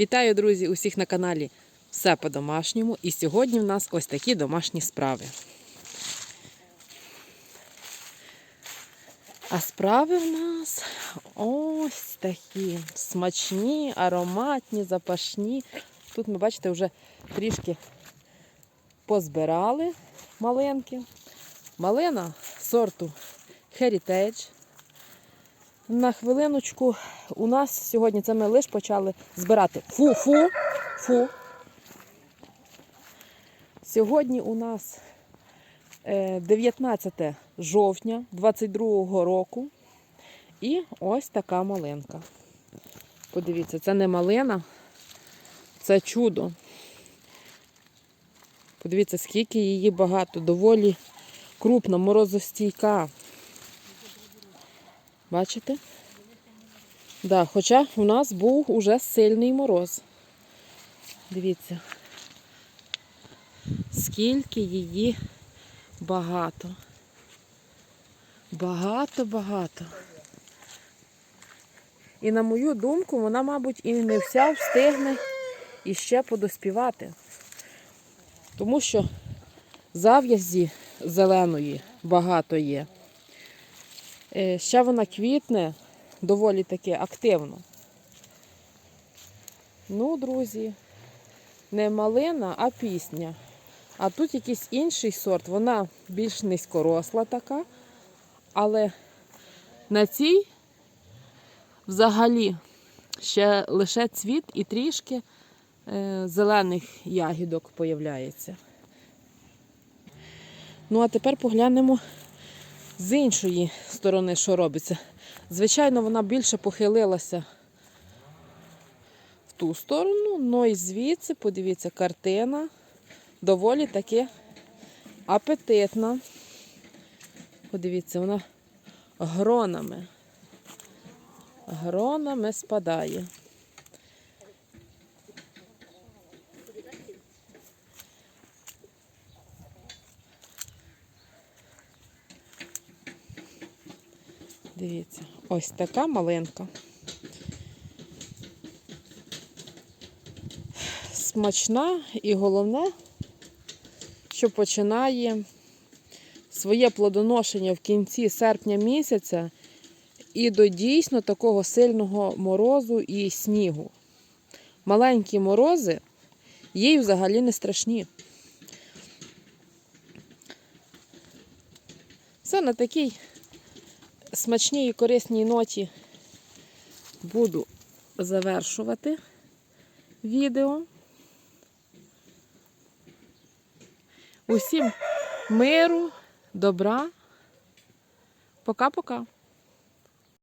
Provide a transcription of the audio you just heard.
Вітаю, друзі, усіх на каналі Все по-домашньому. І сьогодні в нас ось такі домашні справи. А справи в нас ось такі смачні, ароматні, запашні. Тут ми, бачите, вже трішки позбирали малинки. Малина сорту Heritage. На хвилиночку у нас сьогодні це ми лише почали збирати. Фу-фу, фу. Сьогодні у нас е, 19 жовтня 22 року. І ось така малинка. Подивіться, це не малина, це чудо. Подивіться, скільки її багато, доволі крупна, морозостійка. Бачите? Да, хоча у нас був уже сильний мороз. Дивіться, скільки її багато. Багато-багато. І на мою думку, вона, мабуть, і не вся встигне іще подоспівати. Тому що зав'язі зеленої багато є. Е, Ще вона квітне доволі таки активно. Ну, друзі, не малина, а пісня. А тут якийсь інший сорт, вона більш низькоросла така, але на цій взагалі ще лише цвіт і трішки е, зелених ягідок появляється. Ну, а тепер поглянемо з іншої сторони, що робиться. Звичайно, вона більше похилилася в ту сторону, ну і звідси, подивіться, картина доволі таки апетитна. Подивіться, вона гронами. Гронами спадає. Дивіться, ось така малинка. Смачна і головне, що починає своє плодоношення в кінці серпня місяця і до дійсно такого сильного морозу і снігу. Маленькі морози їй взагалі не страшні. Все на такій смачній і корисній ноті буду завершувати відео. Усім миру, добра. Пока-пока.